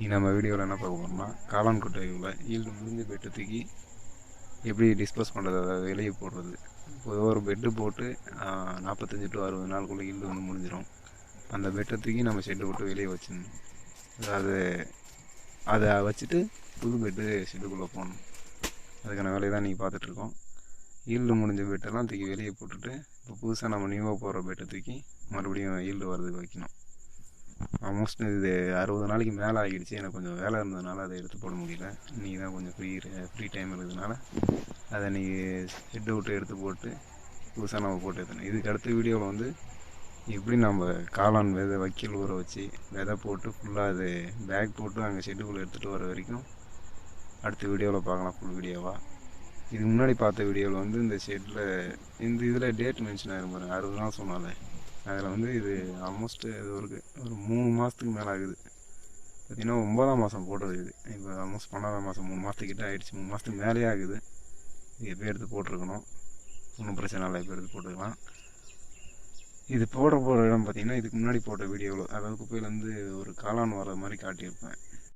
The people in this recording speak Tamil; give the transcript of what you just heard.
நீ நம்ம வீடியோவில் என்ன பார்க்க போகிறோம்னா காளான் கொட்டைகளில் ஈல்டு முடிஞ்ச பெட்டு தூக்கி எப்படி டிஸ்போஸ் பண்ணுறது அதாவது வெளியே போடுறது. பொதுவாக ஒரு பெட்டு போட்டு நாற்பத்தஞ்சு டு அறுபது நாளுக்குள்ளே ஈல்டு வந்து முடிஞ்சிடும் அந்த பெட்டை தூக்கி நம்ம ஷெட்டு விட்டு வெளியே வச்சிடணும். அதாவது அதை வச்சுட்டு புது பெட்டு ஷெட்டுக்குள்ளே போகணும் அதுக்கான வேலையை தான் நீங்கள் பார்த்துட்ருக்கோம் ஈல்டு முடிஞ்ச பெட்டெல்லாம் தூக்கி வெளியே போட்டுட்டு இப்போ புதுசாக நம்ம நியூவாக போடுற பெட்டை தூக்கி மறுபடியும் ஈல்டு வர்றதுக்கு வைக்கணும். ஆல்மோஸ்ட் இது அறுபது நாளைக்கு மேலே ஆகிடுச்சு. எனக்கு கொஞ்சம் வேலை இருந்ததுனால அதை எடுத்து போட முடியல. இன்றைக்கி தான் கொஞ்சம் ஃப்ரீ ஃப்ரீ டைம் இருக்கிறதுனால அதை நீங்கள் ஹெட் அவுட்டு எடுத்து போட்டு புதுசாக நம்ம போட்டு எடுத்தணும் இதுக்கு அடுத்த வீடியோவில் வந்து எப்படி நம்ம காளான் விதை வக்கீல் ஊற வச்சு விதை போட்டு ஃபுல்லாக அது பேக் போட்டு அங்கே ஷெட்டுக்குள்ளே எடுத்துகிட்டு வர வரைக்கும் அடுத்த வீடியோவில் பார்க்கலாம் ஃபுல் வீடியோவாக இதுக்கு முன்னாடி பார்த்த வீடியோவில் வந்து இந்த ஷெட்டில் இந்த இதில் டேட் மென்ஷன் ஆகிரும் பாருங்கள் அறுபது நாள் சொன்னாலே அதில் வந்து இது ஆல்மோஸ்ட் இது ஒரு ஒரு மூணு மாதத்துக்கு மேலே ஆகுது. பார்த்திங்கன்னா ஒன்பதாம் மாதம் போடுறது இது. இப்போ ஆல்மோஸ்ட் பன்னெண்டாம் மாதம் மூணு மாதத்துக்கிட்ட ஆகிடுச்சு மூணு மாதத்துக்கு மேலே ஆகுது. இது எப்போ எடுத்து போட்டிருக்கணும்? ஒன்றும் பிரச்சனை இல்லை. எப்போ எடுத்து போட்டுக்கலாம். இது போட போகிற இடம் பார்த்திங்கன்னா இதுக்கு முன்னாடி போட்ட வீடியோவில் அதாவது குப்பையிலேருந்து ஒரு காளான் வர மாதிரி காட்டியிருப்பேன்.